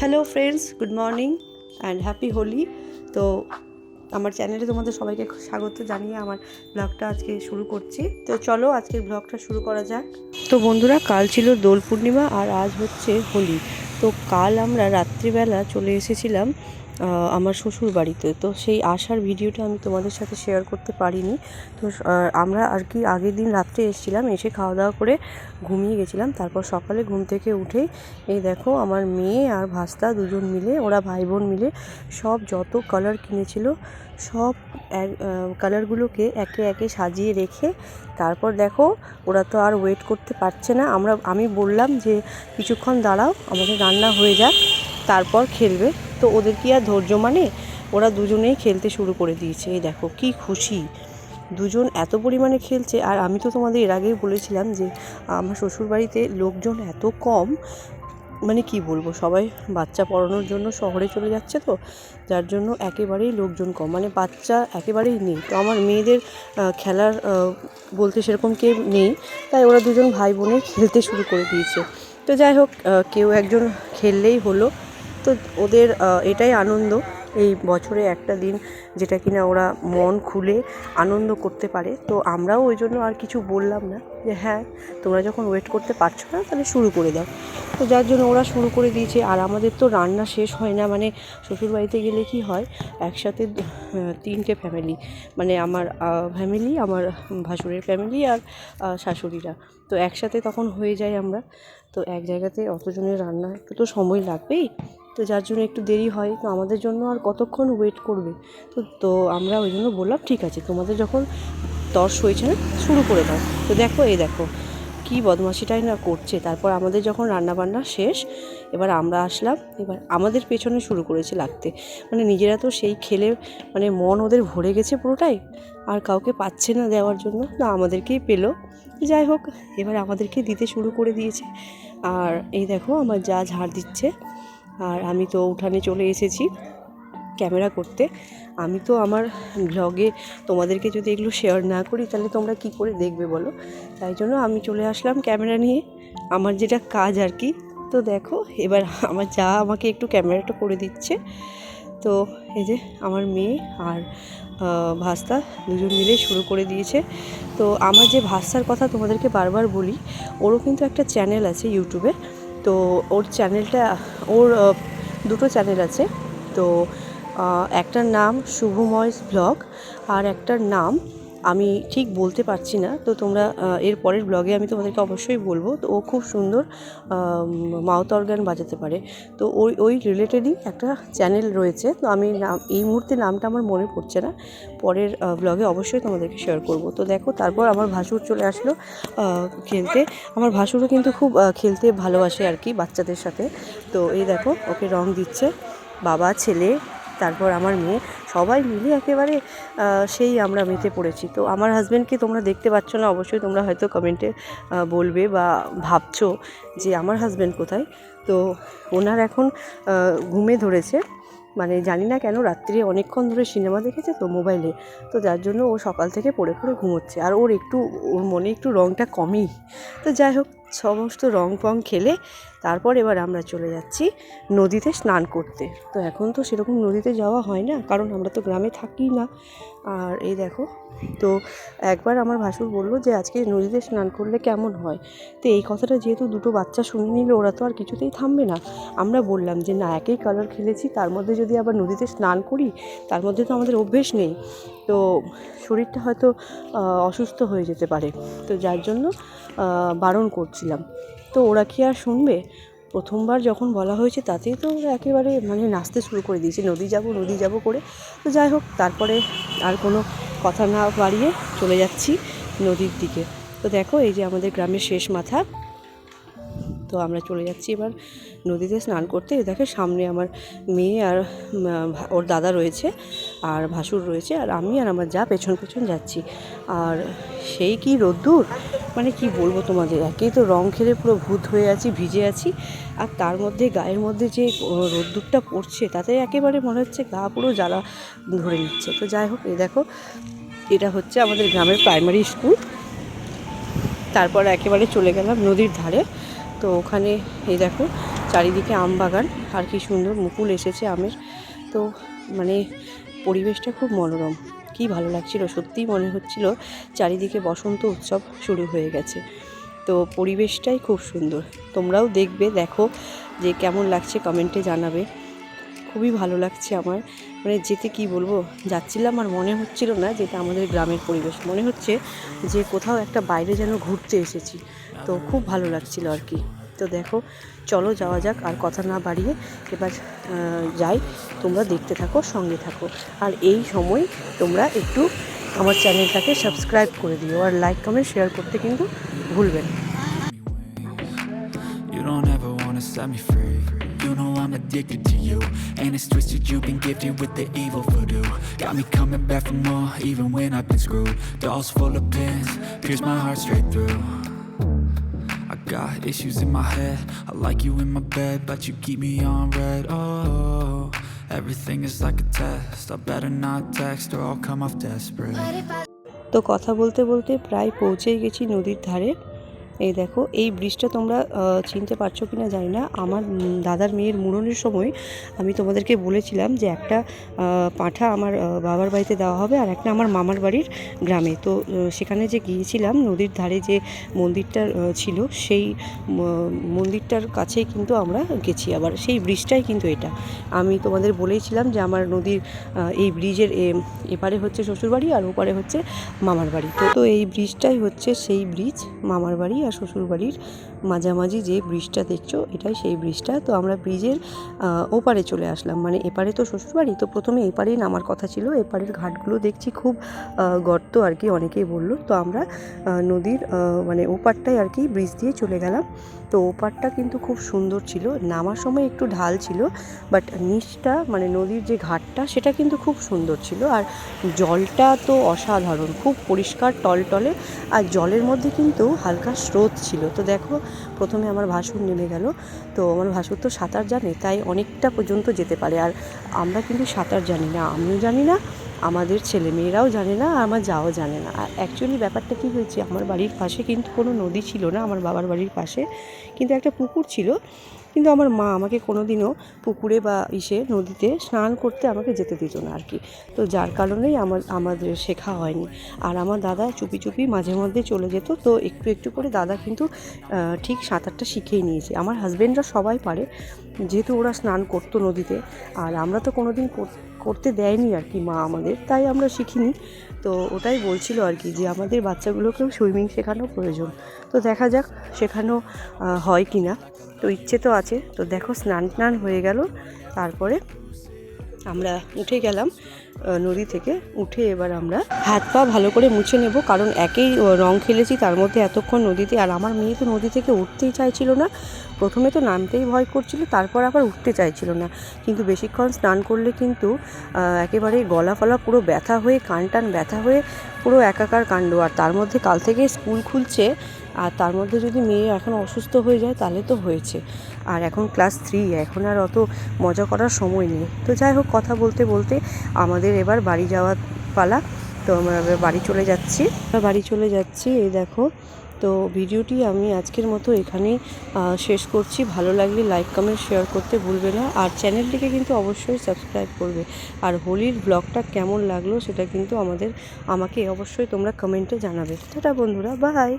Hello friends good morning and happy Holi তো আমার চ্যানেলে তোমাদের সবাইকে স্বাগত জানিয়ে আমার ব্লগটা আজকে শুরু করছি। তো চলো আজকের ব্লগটা শুরু করা যাক। তো বন্ধুরা, কাল ছিল দোল পূর্ণিমা আর আজ হচ্ছে হোলি তো কাল আমরা রাত্রিবেলা চলে এসেছিলাম আমার শ্বশুর বাড়িতে। তো সেই আসার ভিডিওটা আমি তোমাদের সাথে শেয়ার করতে পারিনি। তো আমরা আর কি আগের দিন রাত্রে এসেছিলাম, এসে খাওয়া দাওয়া করে ঘুমিয়ে গেছিলাম। তারপর সকালে ঘুম থেকে উঠেই এই দেখো আমার মেয়ে আর ভাস্তা দুজন মিলে, ওরা ভাই বোন মিলে সব যত কালার কিনেছিল, সব কালারগুলোকে একে একে সাজিয়ে রেখে তারপর দেখো ওরা তো আর ওয়েট করতে পারছে না। আমরা, আমি বললাম যে, কিছুক্ষণ দাঁড়াও, আমাদের রান্না হয়ে যাক। তারপর খেলবে। তো ওদের কি আর ধৈর্য মানে? ওরা দুজনেই খেলতে শুরু করে দিয়েছে। এই দেখো, কি খুশি। দুজন এত পরিমাণে খেলছে, আর আমি তো তোমাদের এর আগেই বলেছিলাম যে, আমার শ্বশুরবাড়িতে লোকজন এত কম মানে কি বলব, সবাই বাচ্চা পড়ানোর জন্য শহরে চলে যাচ্ছে তো, যার জন্য একেবারেই লোকজন কম। মানে বাচ্চা একেবারেই নেই। তো আমার মেয়েদের খেলার বলতে সেরকম কেউ নেই। তাই ওরা দুজন ভাই বোনে খেলতে শুরু করে দিয়েছে। তো যাই হোক কেউ একজন খেললেই হলো। তো ওদের এটাই আনন্দ। এই বছরে একটা দিন যেটা কিনা ওরা মন খুলে আনন্দ করতে পারে। তো আমরাও ওই জন্য আর কিছু বললাম না যে হ্যাঁ তোমরা যখন ওয়েট করতে পারছ না, তাহলে শুরু করে দাও। তো যার জন্য ওরা শুরু করে দিয়েছে। আর আমাদের তো রান্না শেষ হয় না মানে শ্বশুরবাড়িতে গেলে কি হয়, একসাথে তিনটে ফ্যামিলি মানে আমার ফ্যামিলি আমার ভাসুরের ফ্যামিলি আর শাশুড়িরা। তো একসাথে তখন হয়ে যায় আমরা। তো এক জায়গাতে অতজনের রান্না একটু তো সময় লাগবেই। তো যার জন্য একটু দেরি হয়, তো আমাদের জন্য আর কতক্ষণ ওয়েট করবে? তো তো আমরা ওই জন্য বললাম, ঠিক আছে, তোমাদের যখন তর্স হয়েছে না, শুরু করে দাও। তো দেখো, এই দেখো, কি বদমাশিটাই না করছে। তারপর আমাদের যখন রান্নাবান্না শেষ, এবার আমরা আসলাম, এবার আমাদের পেছনে শুরু করেছে লাগতে। মানে নিজেরা তো সেই খেলে মানে মন ওদের ভরে গেছে পুরোটাই, আর কাউকে পাচ্ছে না দেওয়ার জন্য। না, আমাদেরকেই পেল। যাই হোক, এবার আমাদেরকে দিতে শুরু করে দিয়েছে। আর এই দেখো, আমার যা ঝাড় দিচ্ছে। আর আমি তো উঠানে চলে এসেছি ক্যামেরা করতে। আমি তো আমার ব্লগে তোমাদেরকে যদি এগুলো শেয়ার না করি, তাহলে তোমরা কি করে দেখবে বলো? তাই জন্য আমি চলে আসলাম ক্যামেরা নিয়ে। আমার যেটা কাজ আর কি, তো দেখো, এবার আমার যা আমাকে একটু ক্যামেরাটা করে দিচ্ছে। তো এই যে আমার মেয়ে আর ভাস্তা দুজন মিলে শুরু করে দিয়েছে। তো আমার যে ভাস্তার কথা তোমাদেরকে বারবার বলি, ওরও কিন্তু একটা চ্যানেল আছে ইউটিউবে তো ওর চ্যানেলটা, ওর দুটো চ্যানেল আছে। তো একটার নাম শুভময় ব্লগ আর একটার নাম আমি ঠিক বলতে পারছি না। তো তোমরা এর পরের ব্লগে আমি তোমাদেরকে অবশ্যই বলব। তো ও খুব সুন্দর মাউথ অর্গান বাজাতে পারে। তো ওই ওই রিলেটেডই একটা চ্যানেল রয়েছে। তো আমি নাম, এই মুহূর্তে নামটা আমার মনে পড়ছে না। পরের ব্লগে অবশ্যই তোমাদেরকে শেয়ার করব। তো দেখো, তারপর আমার ভাসুর চলে আসলো খেলতে। আমার ভাসুরও কিন্তু খুব খেলতে ভালোবাসে আর কি বাচ্চাদের সাথে। তো এই দেখো, ওকে রং দিচ্ছে। বাবা, ছেলে, তারপর আমার মেয়ে। সবাই মিলে একেবারে সেই আমরা মেতে পড়েছি। তো আমার হাজব্যান্ডকে তোমরা দেখতে পাচ্ছ না, অবশ্যই তোমরা হয়তো কমেন্টে বলবে বা ভাবছ যে আমার হাজব্যান্ড কোথায়? তো ওনার এখন ঘুমে ধরেছে। মানে জানি না কেন রাত্রে অনেকক্ষণ ধরে সিনেমা দেখেছে তো মোবাইলে। তো যার জন্য ও সকাল থেকে পড়ে পড়ে ঘুমোচ্ছে। আর ওর একটু, ওর মনে একটু রঙটা কমই। তো যাই হোক সমস্ত রং ফং খেলে তারপর এবার আমরা চলে যাচ্ছি নদীতে স্নান করতে। তো এখন তো সেরকম নদীতে যাওয়া হয় না, কারণ আমরা তো গ্রামে থাকি না। আর এই দেখো, তো একবার আমার ভাসুর বলল যে, আজকে নদীতে স্নান করলে কেমন হয়? তো এই কথাটা যেহেতু দুটো বাচ্চা শুনে নিল, ওরা তো আর কিছুতেই থামবে না। আমরা বললাম যে, না, একই কালার খেলেছি, তার মধ্যে যদি আবার নদীতে স্নান করি, তার মধ্যে তো আমাদের অভ্যেস নেই। তো শরীরটা হয়তো অসুস্থ হয়ে যেতে পারে। তো যার জন্য বারণ করছিলাম। তো ওরা কি আর শুনবে? প্রথমবার যখন বলা হয়েছে তাতেই তো ওরা একেবারে মানে নাচতে শুরু করে দিয়েছে, নদী যাব নদী যাব করে। তো যাই হোক, তারপরে আর কোনো কথা না বাড়িয়ে চলে যাচ্ছি নদীর দিকে। তো দেখো, এই যে আমাদের গ্রামের শেষ মাথা। তো আমরা চলে যাচ্ছি এবার নদীতে স্নান করতে। দেখে সামনে আমার মেয়ে আর ওর দাদা রয়েছে আর ভাসুর রয়েছে আর আমি আর আমার যা পেছন পেছন যাচ্ছি। আর সেই কি রোদ্দুর? মানে কি বলব তোমাদের, একেই তো রং খেলে পুরো ভূত হয়ে আছি, ভিজে আছি। আর তার মধ্যে, গায়ের মধ্যে যে রোদ্দুরটা পড়ছে, তাতে একেবারে মনে হচ্ছে গা পুরো জ্বালা ধরে নিচ্ছে। তো যাই হোক, এই দেখো, এটা হচ্ছে আমাদের গ্রামের প্রাইমারি স্কুল তারপর একেবারে চলে গেলাম নদীর ধারে। তো ওখানে, এই দেখো, চারিদিকে আম বাগান, আর কি সুন্দর মুকুল এসেছে আমের। তো মানে পরিবেশটা খুব মনোরম, কি ভালো লাগছিল। সত্যিই মনে হচ্ছিল চারিদিকে বসন্ত উৎসব শুরু হয়ে গেছে। তো পরিবেশটাই খুব সুন্দর। তোমরাও দেখবে, দেখো যে কেমন লাগছে কমেন্টে জানাবে। খুবই ভালো লাগছে আমার। মানে যেতে কি বলব? যাচ্ছিলাম আর মনে হচ্ছিল না যেটা আমাদের গ্রামের পরিবেশ। মনে হচ্ছে যে কোথাও একটা বাইরে যেন ঘুরতে এসেছি। তো খুব ভালো লাগছিল আর কি। তো দেখো, চলো যাওয়া যাক আর কথা না বাড়িয়ে এবার যাই। তোমরা দেখতে থাকো, সঙ্গে থাকো। আর এই সময় তোমরা একটু আমার চ্যানেলটাকে সাবস্ক্রাইব করে দিও। আর লাইক, কমেন্ট, শেয়ার করতে কিন্তু ভুলবেন না। set me free. You know I'm addicted to you. And it's twisted, you've been gifted with the evil voodoo. Got me coming back for more, even when I've been screwed. Dolls full of pins, pierce my heart straight through. I got issues in my head. I like you in my bed, but you keep me on red. Oh, everything is like a test. I better not text or I'll come off desperate. তো কথা বলতে বলতে প্রায় পৌঁছেই গেছি নদীর ধারে এই দেখো, এই ব্রিজটা তোমরা চিনতে পারছ কি না জানি না। আমার দাদার মেয়ের মুড়নের সময় আমি তোমাদেরকে বলেছিলাম যে একটা পাঁঠা আমার বাবার বাড়িতে দেওয়া হবে আর একটা আমার মামার বাড়ির গ্রামে। তো সেখানে যে গিয়েছিলাম, নদীর ধারে যে মন্দিরটা ছিল, সেই মন্দিরটার কাছেই কিন্তু আমরা গেছি। আবার সেই ব্রিজটাই কিন্তু এটা। আমি তোমাদের বলেইছিলাম যে আমার নদীর এই ব্রিজের এপারে হচ্ছে শ্বশুরবাড়ি আর ওপারে হচ্ছে মামার বাড়ি। তো এই ব্রিজটাই হচ্ছে সেই ব্রিজ মামার বাড়ি আর শ্বশুরবাড়ির মাঝামাঝি যে ব্রিজটা দেখছ, এটাই সেই ব্রিজটা। তো আমরা ব্রিজের ওপারে চলে আসলাম। মানে এপারে তো শ্বশুরবাড়ি, তো প্রথমে এপারেই নামার কথা ছিল। এপারের ঘাটগুলো দেখছি খুব গর্ত আর কি অনেকেই বলল। তো আমরা নদীর মানে ওপারটাই আর কি ব্রিজ দিয়ে চলে গেলাম। তো ওপারটা কিন্তু খুব সুন্দর ছিল। নামার সময় একটু ঢাল ছিল, বাট নিচটা মানে নদীর যে ঘাটটা, সেটা কিন্তু খুব সুন্দর ছিল। আর জলটা তো অসাধারণ। খুব পরিষ্কার, টলটলে। আর জলের মধ্যে কিন্তু হালকা স্রোত ছিল। তো দেখো প্রথমে আমার ভাসুর নেমে গেল। তো আমার ভাসুর তো সাঁতার জানে, তাই অনেকটা পর্যন্ত যেতে পারে। আর আমরা কিন্তু সাঁতার জানি না, আমিও জানি না, আমাদের ছেলে মেয়েরাও জানে না, আর আমার যাও জানে না। আর অ্যাকচুয়ালি ব্যাপারটা কী হয়েছে, আমার বাড়ির পাশে কিন্তু কোনো নদী ছিল না, আমার বাবার বাড়ির পাশে। কিন্তু একটা পুকুর ছিল কিন্তু আমার মা আমাকে কোনোদিনও পুকুরে বা ইসে নদীতে স্নান করতে আমাকে যেতে দিত না আর কি। তো যার কারণেই আমার, আমাদের শেখা হয়নি। আর আমার দাদা চুপি চুপি মাঝে মধ্যে চলে যেত। তো একটু একটু করে দাদা কিন্তু ঠিক সাঁতারটা শিখেই নিয়েছে। আমার হাজব্যান্ডরা সবাই পারে। যেহেতু ওরা স্নান করতো নদীতে, আর আমরা তো কোনো দিন করতে দেয়নি আর কি মা আমাদের, তাই আমরা শিখিনি। তো ওটাই বলছিল আর কি যে আমাদের বাচ্চাগুলোকেও সুইমিং শেখানো প্রয়োজন। তো দেখা যাক শেখানো হয় কি না তো ইচ্ছে তো আছে। তো দেখো স্নান টান হয়ে গেল, তারপরে আমরা উঠে গেলাম নদী থেকে। উঠে এবার আমরা হাত পা ভালো করে মুছে নেব, কারণ একেই রং খেলেছি, তার মধ্যে এতক্ষণ নদীতে। আর আমার মেয়ে তো নদী থেকে উঠতেই চাইছিল না। প্রথমে তো নামতেই ভয় করছিল, তারপর আবার উঠতে চাইছিল না। কিন্তু বেশিক্ষণ স্নান করলে কিন্তু একেবারে গলা ফলা পুরো ব্যথা হয়ে, কান টান ব্যথা হয়ে পুরো একাকার কাণ্ড। আর তার মধ্যে কাল থেকে স্কুল খুলছে আর তার মধ্যে যদি মেয়ে এখন অসুস্থ হয়ে যায়, তাহলে তো হয়েছে। আর এখন ক্লাস থ্রি এখন আর অত মজা করার সময় নেই। তো যাই হোক, কথা বলতে বলতে আমাদের এবার বাড়ি যাওয়ার পালা। তো আমরা বাড়ি চলে যাচ্ছি। বাড়ি চলে যাচ্ছি, এই দেখো। তো ভিডিওটি আমি আজকের মতো এখানেই শেষ করছি। ভালো লাগলে লাইক কমেন্ট শেয়ার করতে ভুলবে না। আর চ্যানেলটিকে কিন্তু অবশ্যই সাবস্ক্রাইব করবে। আর হোলির ব্লগটা কেমন লাগল, সেটা কিন্তু আমাদের, আমাকে অবশ্যই তোমরা কমেন্টে জানাবে। টাটা বন্ধুরা বাই